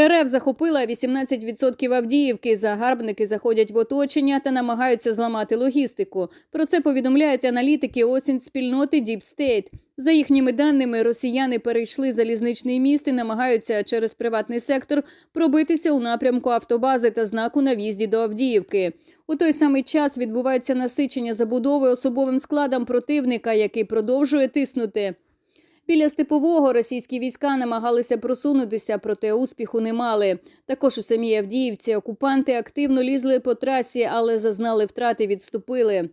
РФ захопила 18% Авдіївки. Загарбники заходять в оточення та намагаються зламати логістику. Про це повідомляють аналітики осінь спільноти Deep State. За їхніми даними, росіяни перейшли залізничний міст і намагаються через приватний сектор пробитися у напрямку автобази та знаку на в'їзді до Авдіївки. У той самий час відбувається насичення забудови особовим складом противника, який продовжує тиснути. Біля степового російські війська намагалися просунутися, проте успіху не мали. Також у самій Авдіївці окупанти активно лізли по трасі, але зазнали втрати, відступили.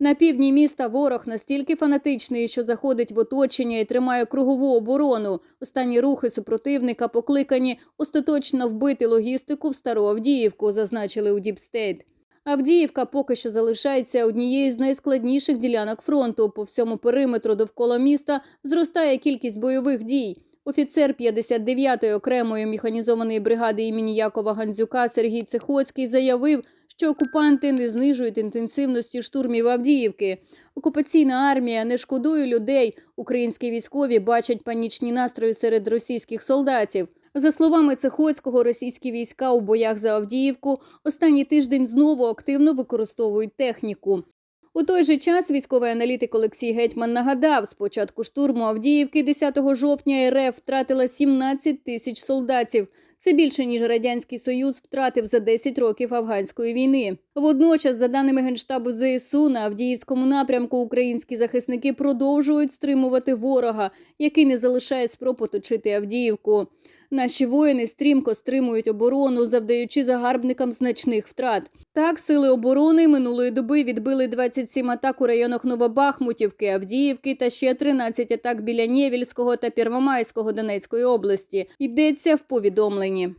На півдні міста ворог настільки фанатичний, що заходить в оточення і тримає кругову оборону. Останні рухи супротивника покликані остаточно вбити логістику в Стару Авдіївку, зазначили у Діпстейт. Авдіївка поки що залишається однією з найскладніших ділянок фронту. По всьому периметру довкола міста зростає кількість бойових дій. Офіцер 59-ї окремої механізованої бригади імені Якова Гандзюка Сергій Цехоцький заявив, що окупанти не знижують інтенсивності штурмів Авдіївки. Окупаційна армія не шкодує людей. Українські військові бачать панічні настрої серед російських солдатів. За словами Цехоцького, російські війська у боях за Авдіївку останній тиждень знову активно використовують техніку. У той же час військовий аналітик Олексій Гетьман нагадав, з початку штурму Авдіївки 10 жовтня РФ втратила 17 тисяч солдатів. Це більше ніж радянський союз втратив за 10 років афганської війни. Водночас, за даними генштабу ЗСУ, на Авдіївському напрямку українські захисники продовжують стримувати ворога, який не залишає спроб оточити Авдіївку. Наші воїни стрімко стримують оборону, завдаючи загарбникам значних втрат. Так, сили оборони минулої доби відбили 27 атак у районах Новобахмутівки, Авдіївки та ще 13 атак біля Нєвільського та Первомайського Донецької області. Йдеться в повідомленні.